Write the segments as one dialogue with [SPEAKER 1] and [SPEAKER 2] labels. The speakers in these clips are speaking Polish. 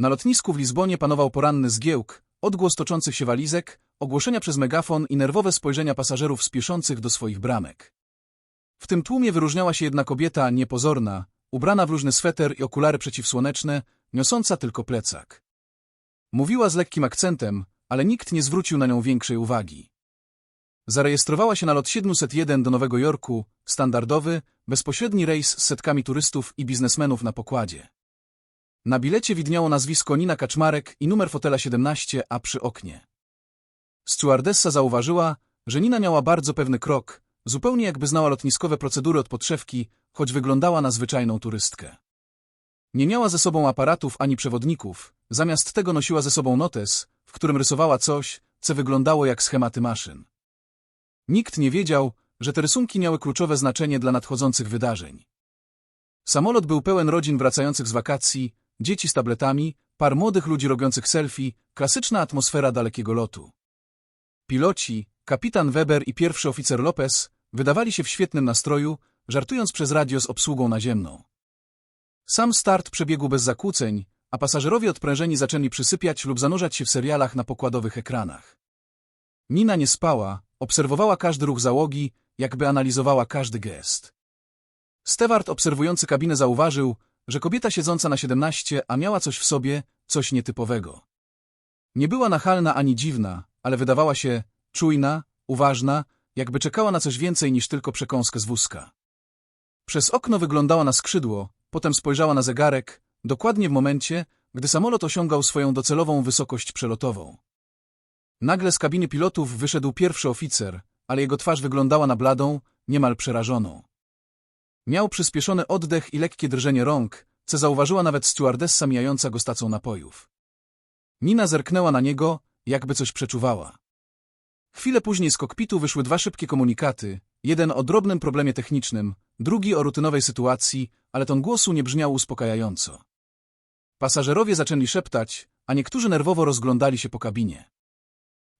[SPEAKER 1] Na lotnisku w Lizbonie panował poranny zgiełk, odgłos toczących się walizek, ogłoszenia przez megafon i nerwowe spojrzenia pasażerów spieszących do swoich bramek. W tym tłumie wyróżniała się jedna kobieta niepozorna, ubrana w różny sweter i okulary przeciwsłoneczne, niosąca tylko plecak. Mówiła z lekkim akcentem, ale nikt nie zwrócił na nią większej uwagi. Zarejestrowała się na lot 701 do Nowego Jorku, standardowy, bezpośredni rejs z setkami turystów i biznesmenów na pokładzie. Na bilecie widniało nazwisko Nina Kaczmarek i numer fotela 17, a przy oknie. Stewardessa zauważyła, że Nina miała bardzo pewny krok, zupełnie jakby znała lotniskowe procedury od podszewki, choć wyglądała na zwyczajną turystkę. Nie miała ze sobą aparatów ani przewodników, zamiast tego nosiła ze sobą notes, w którym rysowała coś, co wyglądało jak schematy maszyn. Nikt nie wiedział, że te rysunki miały kluczowe znaczenie dla nadchodzących wydarzeń. Samolot był pełen rodzin wracających z wakacji, dzieci z tabletami, par młodych ludzi robiących selfie, klasyczna atmosfera dalekiego lotu. Piloci, kapitan Weber i pierwszy oficer Lopez wydawali się w świetnym nastroju, żartując przez radio z obsługą naziemną. Sam start przebiegł bez zakłóceń, a pasażerowie odprężeni zaczęli przysypiać lub zanurzać się w serialach na pokładowych ekranach. Nina nie spała, obserwowała każdy ruch załogi, jakby analizowała każdy gest. Stewart obserwujący kabinę zauważył, że kobieta siedząca na 17, a miała coś w sobie, coś nietypowego. Nie była nachalna ani dziwna, ale wydawała się czujna, uważna, jakby czekała na coś więcej niż tylko przekąskę z wózka. Przez okno wyglądała na skrzydło, potem spojrzała na zegarek, dokładnie w momencie, gdy samolot osiągał swoją docelową wysokość przelotową. Nagle z kabiny pilotów wyszedł pierwszy oficer, ale jego twarz wyglądała na bladą, niemal przerażoną. Miał przyspieszony oddech i lekkie drżenie rąk, co zauważyła nawet stewardessa mijająca go stacją napojów. Nina zerknęła na niego, jakby coś przeczuwała. Chwilę później z kokpitu wyszły dwa szybkie komunikaty, jeden o drobnym problemie technicznym, drugi o rutynowej sytuacji, ale ton głosu nie brzmiał uspokajająco. Pasażerowie zaczęli szeptać, a niektórzy nerwowo rozglądali się po kabinie.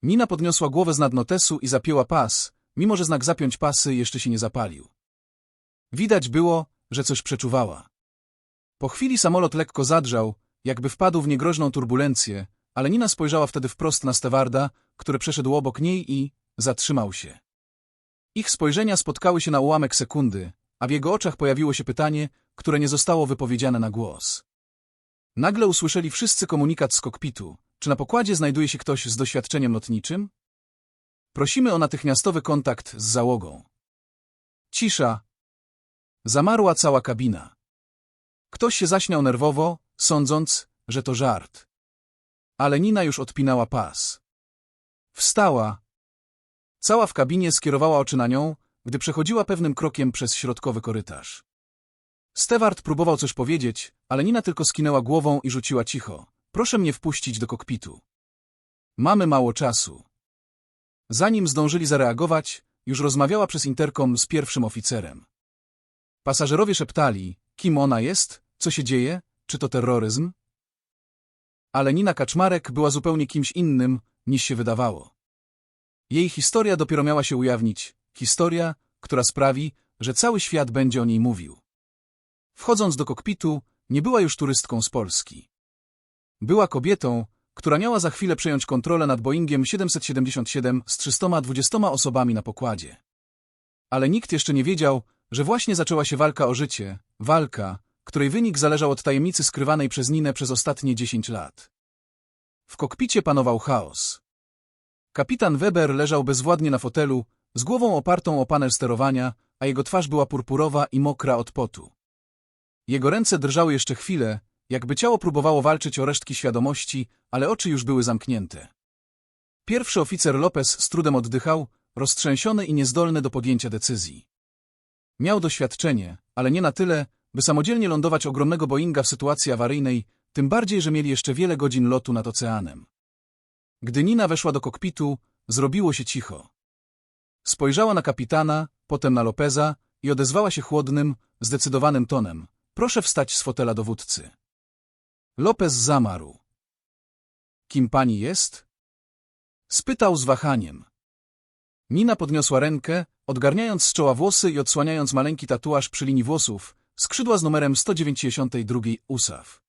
[SPEAKER 1] Nina podniosła głowę z nadnotesu i zapięła pas, mimo że znak zapiąć pasy jeszcze się nie zapalił. Widać było, że coś przeczuwała. Po chwili samolot lekko zadrżał, jakby wpadł w niegroźną turbulencję, ale Nina spojrzała wtedy wprost na Stewarda, który przeszedł obok niej i zatrzymał się. Ich spojrzenia spotkały się na ułamek sekundy, a w jego oczach pojawiło się pytanie, które nie zostało wypowiedziane na głos. Nagle usłyszeli wszyscy komunikat z kokpitu. Czy na pokładzie znajduje się ktoś z doświadczeniem lotniczym? Prosimy o natychmiastowy kontakt z załogą. Cisza. Zamarła cała kabina. Ktoś się zaśmiał nerwowo, sądząc, że to żart. Ale Nina już odpinała pas. Wstała. Cała w kabinie skierowała oczy na nią, gdy przechodziła pewnym krokiem przez środkowy korytarz. Stewart próbował coś powiedzieć, ale Nina tylko skinęła głową i rzuciła cicho. Proszę mnie wpuścić do kokpitu. Mamy mało czasu. Zanim zdążyli zareagować, już rozmawiała przez interkom z pierwszym oficerem. Pasażerowie szeptali, kim ona jest, co się dzieje, czy to terroryzm? Ale Nina Kaczmarek była zupełnie kimś innym, niż się wydawało. Jej historia dopiero miała się ujawnić, historia, która sprawi, że cały świat będzie o niej mówił. Wchodząc do kokpitu, nie była już turystką z Polski. Była kobietą, która miała za chwilę przejąć kontrolę nad Boeingiem 777 z 320 osobami na pokładzie. Ale nikt jeszcze nie wiedział, że właśnie zaczęła się walka o życie, walka, której wynik zależał od tajemnicy skrywanej przez Ninę przez ostatnie 10 lat. W kokpicie panował chaos. Kapitan Weber leżał bezwładnie na fotelu, z głową opartą o panel sterowania, a jego twarz była purpurowa i mokra od potu. Jego ręce drżały jeszcze chwilę, jakby ciało próbowało walczyć o resztki świadomości, ale oczy już były zamknięte. Pierwszy oficer Lopez z trudem oddychał, roztrzęsiony i niezdolny do podjęcia decyzji. Miał doświadczenie, ale nie na tyle, by samodzielnie lądować ogromnego Boeinga w sytuacji awaryjnej, tym bardziej, że mieli jeszcze wiele godzin lotu nad oceanem. Gdy Nina weszła do kokpitu, zrobiło się cicho. Spojrzała na kapitana, potem na Lopeza i odezwała się chłodnym, zdecydowanym tonem. Proszę wstać z fotela dowódcy. Lopez zamarł. Kim pani jest? Spytał z wahaniem. Nina podniosła rękę, odgarniając z czoła włosy i odsłaniając maleńki tatuaż przy linii włosów, skrzydła z numerem 192 USAF.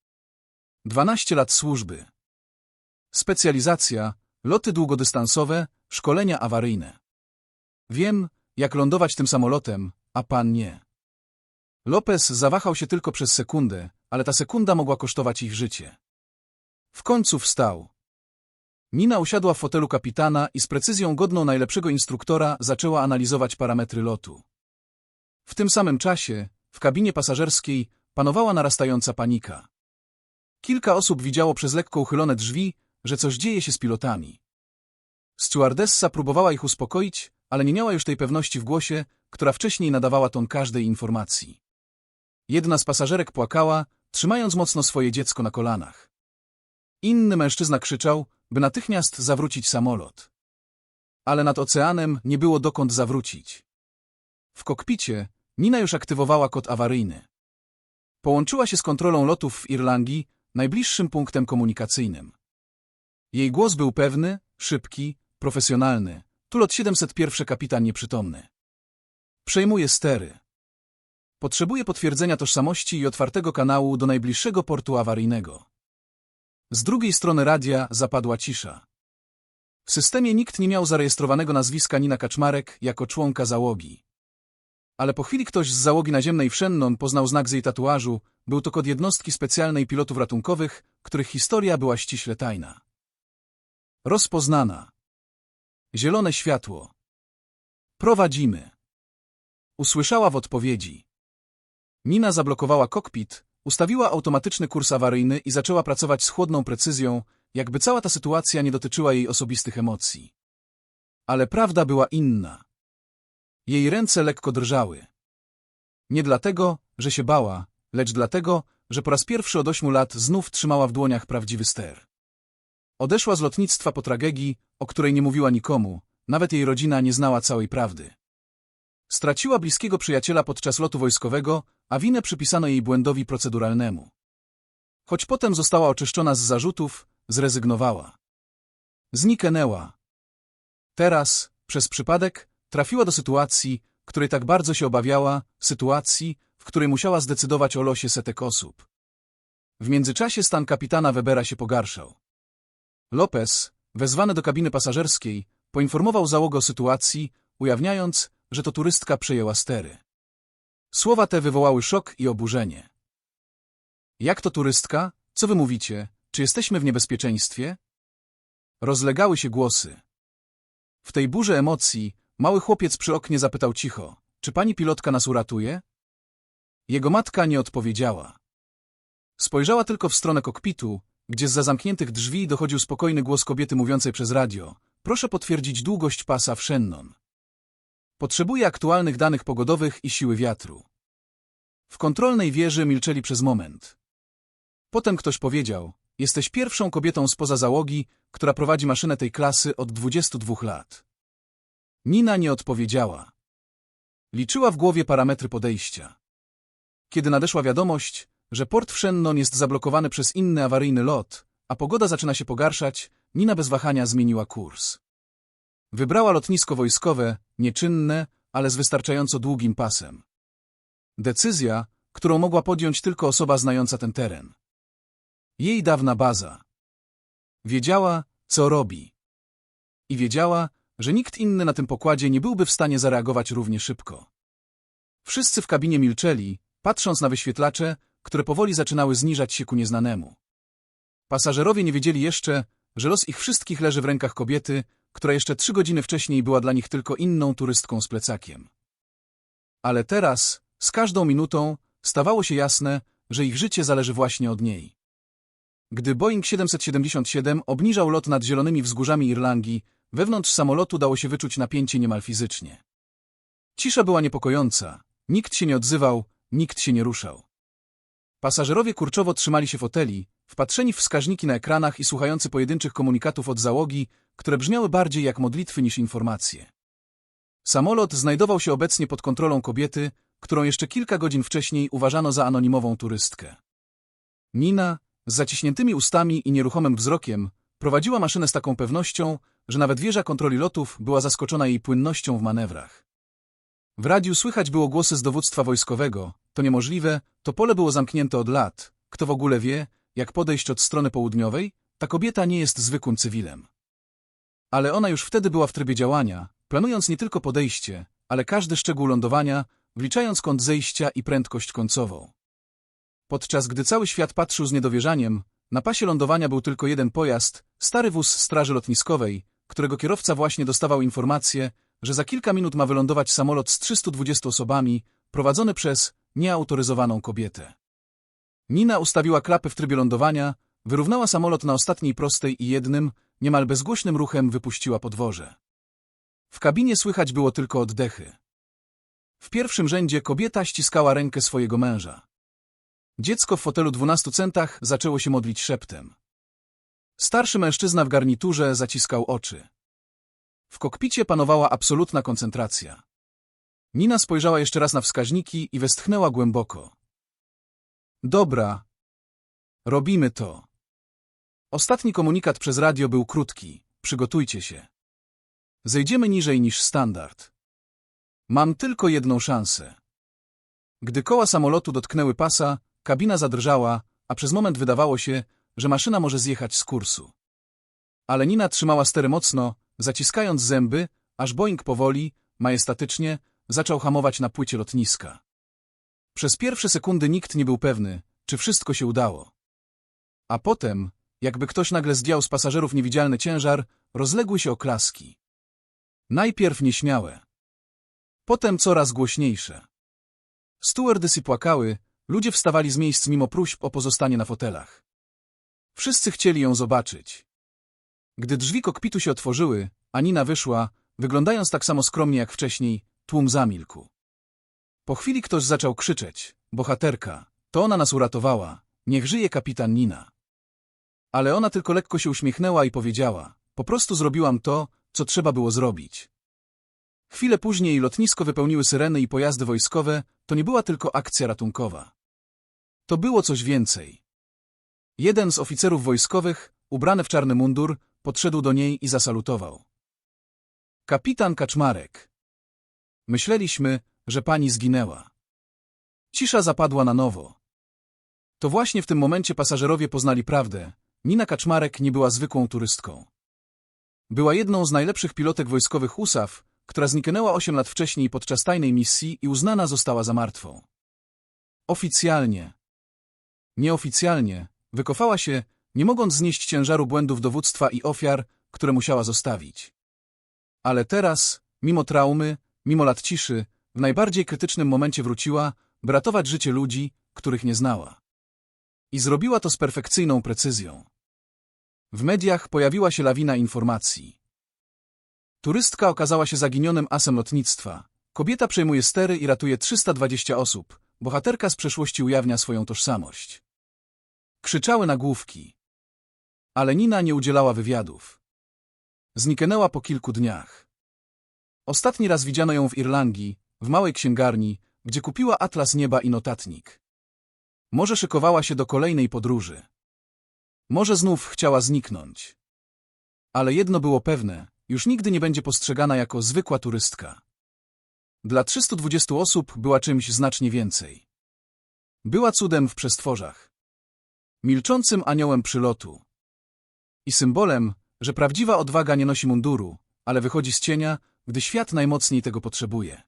[SPEAKER 1] 12 lat służby. Specjalizacja, loty długodystansowe, szkolenia awaryjne. Wiem, jak lądować tym samolotem, a pan nie. Lopez zawahał się tylko przez sekundę, ale ta sekunda mogła kosztować ich życie. W końcu wstał. Nina usiadła w fotelu kapitana i z precyzją godną najlepszego instruktora zaczęła analizować parametry lotu. W tym samym czasie, w kabinie pasażerskiej, panowała narastająca panika. Kilka osób widziało przez lekko uchylone drzwi, że coś dzieje się z pilotami. Stewardessa próbowała ich uspokoić, ale nie miała już tej pewności w głosie, która wcześniej nadawała ton każdej informacji. Jedna z pasażerek płakała, trzymając mocno swoje dziecko na kolanach. Inny mężczyzna krzyczał, by natychmiast zawrócić samolot. Ale nad oceanem nie było dokąd zawrócić. W kokpicie Nina już aktywowała kod awaryjny. Połączyła się z kontrolą lotów w Irlandii, najbliższym punktem komunikacyjnym. Jej głos był pewny, szybki, profesjonalny. Tu lot 701 kapitan nieprzytomny. Przejmuje stery. Potrzebuje potwierdzenia tożsamości i otwartego kanału do najbliższego portu awaryjnego. Z drugiej strony radia zapadła cisza. W systemie nikt nie miał zarejestrowanego nazwiska Nina Kaczmarek jako członka załogi. Ale po chwili ktoś z załogi naziemnej w poznał znak z jej tatuażu, był to kod jednostki specjalnej pilotów ratunkowych, których historia była ściśle tajna. Rozpoznana. Zielone światło. Prowadzimy. Usłyszała w odpowiedzi. Nina zablokowała kokpit, ustawiła automatyczny kurs awaryjny i zaczęła pracować z chłodną precyzją, jakby cała ta sytuacja nie dotyczyła jej osobistych emocji. Ale prawda była inna. Jej ręce lekko drżały. Nie dlatego, że się bała, lecz dlatego, że po raz pierwszy od ośmiu lat znów trzymała w dłoniach prawdziwy ster. Odeszła z lotnictwa po tragedii, o której nie mówiła nikomu, nawet jej rodzina nie znała całej prawdy. Straciła bliskiego przyjaciela podczas lotu wojskowego, a winę przypisano jej błędowi proceduralnemu. Choć potem została oczyszczona z zarzutów, zrezygnowała. Zniknęła. Teraz, przez przypadek, trafiła do sytuacji, której tak bardzo się obawiała, sytuacji, w której musiała zdecydować o losie setek osób. W międzyczasie stan kapitana Webera się pogarszał. Lopez, wezwany do kabiny pasażerskiej, poinformował załogę o sytuacji, ujawniając, że to turystka przejęła stery. Słowa te wywołały szok i oburzenie. Jak to turystka? Co wy mówicie? Czy jesteśmy w niebezpieczeństwie? Rozlegały się głosy. W tej burze emocji mały chłopiec przy oknie zapytał cicho, czy pani pilotka nas uratuje? Jego matka nie odpowiedziała. Spojrzała tylko w stronę kokpitu, gdzie z zamkniętych drzwi dochodził spokojny głos kobiety mówiącej przez radio. Proszę potwierdzić długość pasa w Shennon. Potrzebuje aktualnych danych pogodowych i siły wiatru. W kontrolnej wieży milczeli przez moment. Potem ktoś powiedział, jesteś pierwszą kobietą spoza załogi, która prowadzi maszynę tej klasy od 22 lat. Nina nie odpowiedziała. Liczyła w głowie parametry podejścia. Kiedy nadeszła wiadomość, że port w Shennon jest zablokowany przez inny awaryjny lot, a pogoda zaczyna się pogarszać, Nina bez wahania zmieniła kurs. Wybrała lotnisko wojskowe, nieczynne, ale z wystarczająco długim pasem. Decyzja, którą mogła podjąć tylko osoba znająca ten teren. Jej dawna baza. Wiedziała, co robi. I wiedziała, że nikt inny na tym pokładzie nie byłby w stanie zareagować równie szybko. Wszyscy w kabinie milczeli, patrząc na wyświetlacze, które powoli zaczynały zniżać się ku nieznanemu. Pasażerowie nie wiedzieli jeszcze, że los ich wszystkich leży w rękach kobiety, która jeszcze trzy godziny wcześniej była dla nich tylko inną turystką z plecakiem. Ale teraz, z każdą minutą, stawało się jasne, że ich życie zależy właśnie od niej. Gdy Boeing 777 obniżał lot nad zielonymi wzgórzami Irlandii, wewnątrz samolotu dało się wyczuć napięcie niemal fizycznie. Cisza była niepokojąca, nikt się nie odzywał, nikt się nie ruszał. Pasażerowie kurczowo trzymali się foteli, wpatrzeni w wskaźniki na ekranach i słuchający pojedynczych komunikatów od załogi, które brzmiały bardziej jak modlitwy niż informacje. Samolot znajdował się obecnie pod kontrolą kobiety, którą jeszcze kilka godzin wcześniej uważano za anonimową turystkę. Nina, z zaciśniętymi ustami i nieruchomym wzrokiem, prowadziła maszynę z taką pewnością, że nawet wieża kontroli lotów była zaskoczona jej płynnością w manewrach. W radiu słychać było głosy z dowództwa wojskowego. To niemożliwe, to pole było zamknięte od lat. Kto w ogóle wie, jak podejść od strony południowej, ta kobieta nie jest zwykłym cywilem. Ale ona już wtedy była w trybie działania, planując nie tylko podejście, ale każdy szczegół lądowania, wliczając kąt zejścia i prędkość końcową. Podczas gdy cały świat patrzył z niedowierzaniem, na pasie lądowania był tylko jeden pojazd, stary wóz Straży Lotniskowej, którego kierowca właśnie dostawał informację, że za kilka minut ma wylądować samolot z 320 osobami, prowadzony przez nieautoryzowaną kobietę. Nina ustawiła klapy w trybie lądowania, wyrównała samolot na ostatniej prostej i jednym, niemal bezgłośnym ruchem wypuściła podwoże. W kabinie słychać było tylko oddechy. W pierwszym rzędzie kobieta ściskała rękę swojego męża. Dziecko w fotelu dwunastu centach zaczęło się modlić szeptem. Starszy mężczyzna w garniturze zaciskał oczy. W kokpicie panowała absolutna koncentracja. Nina spojrzała jeszcze raz na wskaźniki i westchnęła głęboko. Dobra. Robimy to. Ostatni komunikat przez radio był krótki. Przygotujcie się. Zejdziemy niżej niż standard. Mam tylko jedną szansę. Gdy koła samolotu dotknęły pasa, kabina zadrżała, a przez moment wydawało się, że maszyna może zjechać z kursu. Ale Nina trzymała stery mocno, zaciskając zęby, aż Boeing powoli, majestatycznie, zaczął hamować na płycie lotniska. Przez pierwsze sekundy nikt nie był pewny, czy wszystko się udało. A potem, jakby ktoś nagle zdjął z pasażerów niewidzialny ciężar, rozległy się oklaski. Najpierw nieśmiałe. Potem coraz głośniejsze. Stewardesy płakały, ludzie wstawali z miejsc mimo próśb o pozostanie na fotelach. Wszyscy chcieli ją zobaczyć. Gdy drzwi kokpitu się otworzyły, a Nina wyszła, wyglądając tak samo skromnie jak wcześniej, tłum zamilkł. Po chwili ktoś zaczął krzyczeć. Bohaterka, to ona nas uratowała. Niech żyje kapitan Nina. Ale ona tylko lekko się uśmiechnęła i powiedziała. Po prostu zrobiłam to, co trzeba było zrobić. Chwilę później lotnisko wypełniły syreny i pojazdy wojskowe, to nie była tylko akcja ratunkowa. To było coś więcej. Jeden z oficerów wojskowych, ubrany w czarny mundur, podszedł do niej i zasalutował. Kapitan Kaczmarek. Myśleliśmy, że pani zginęła. Cisza zapadła na nowo. To właśnie w tym momencie pasażerowie poznali prawdę. Nina Kaczmarek nie była zwykłą turystką. Była jedną z najlepszych pilotek wojskowych USAF, która zniknęła 8 lat wcześniej podczas tajnej misji i uznana została za martwą. Oficjalnie. Nieoficjalnie wykofała się, nie mogąc znieść ciężaru błędów dowództwa i ofiar, które musiała zostawić. Ale teraz, mimo traumy, mimo lat ciszy, w najbardziej krytycznym momencie wróciła, by ratować życie ludzi, których nie znała. I zrobiła to z perfekcyjną precyzją. W mediach pojawiła się lawina informacji. Turystka okazała się zaginionym asem lotnictwa. Kobieta przejmuje stery i ratuje 320 osób. Bohaterka z przeszłości ujawnia swoją tożsamość. Krzyczały nagłówki. Ale Nina nie udzielała wywiadów. Zniknęła po kilku dniach. Ostatni raz widziano ją w Irlandii, w małej księgarni, gdzie kupiła atlas nieba i notatnik. Może szykowała się do kolejnej podróży. Może znów chciała zniknąć. Ale jedno było pewne, już nigdy nie będzie postrzegana jako zwykła turystka. Dla 320 osób była czymś znacznie więcej. Była cudem w przestworzach. Milczącym aniołem przylotu. I symbolem, że prawdziwa odwaga nie nosi munduru, ale wychodzi z cienia, gdy świat najmocniej tego potrzebuje.